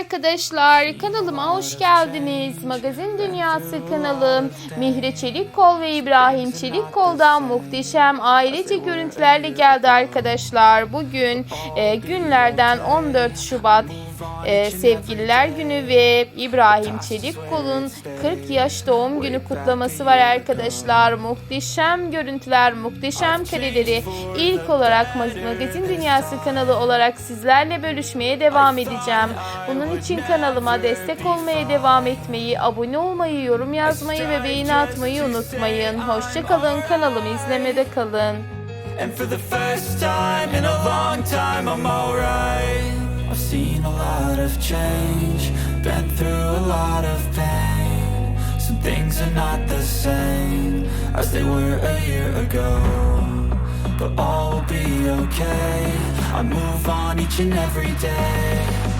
arkadaşlar, kanalıma hoş geldiniz. Magazin Dünyası kanalım Mihre Çelikkol ve İbrahim Çelikkol'dan muhteşem ailece görüntülerle geldi arkadaşlar. Bugün e, günlerden 14 Şubat e, Sevgililer Günü ve İbrahim Çelikkol'un 40 yaş doğum günü kutlaması var arkadaşlar. Muhteşem görüntüler, muhteşem kareleri ilk olarak Mag- Magazin Dünyası kanalı olarak sizlerle bölüşmeye devam edeceğim. Bunun için kanalıma destek olmaya devam etmeyi, abone olmayı, yorum yazmayı ve beğeni atmayı unutmayın. Hoşçakalın, kanalımı izlemede kalın. And for the first time in a long time, I'm alright. I've seen a lot of change, been through a lot of pain. Some things are not the same as they were a year ago. But all will be okay. I move on each and every day.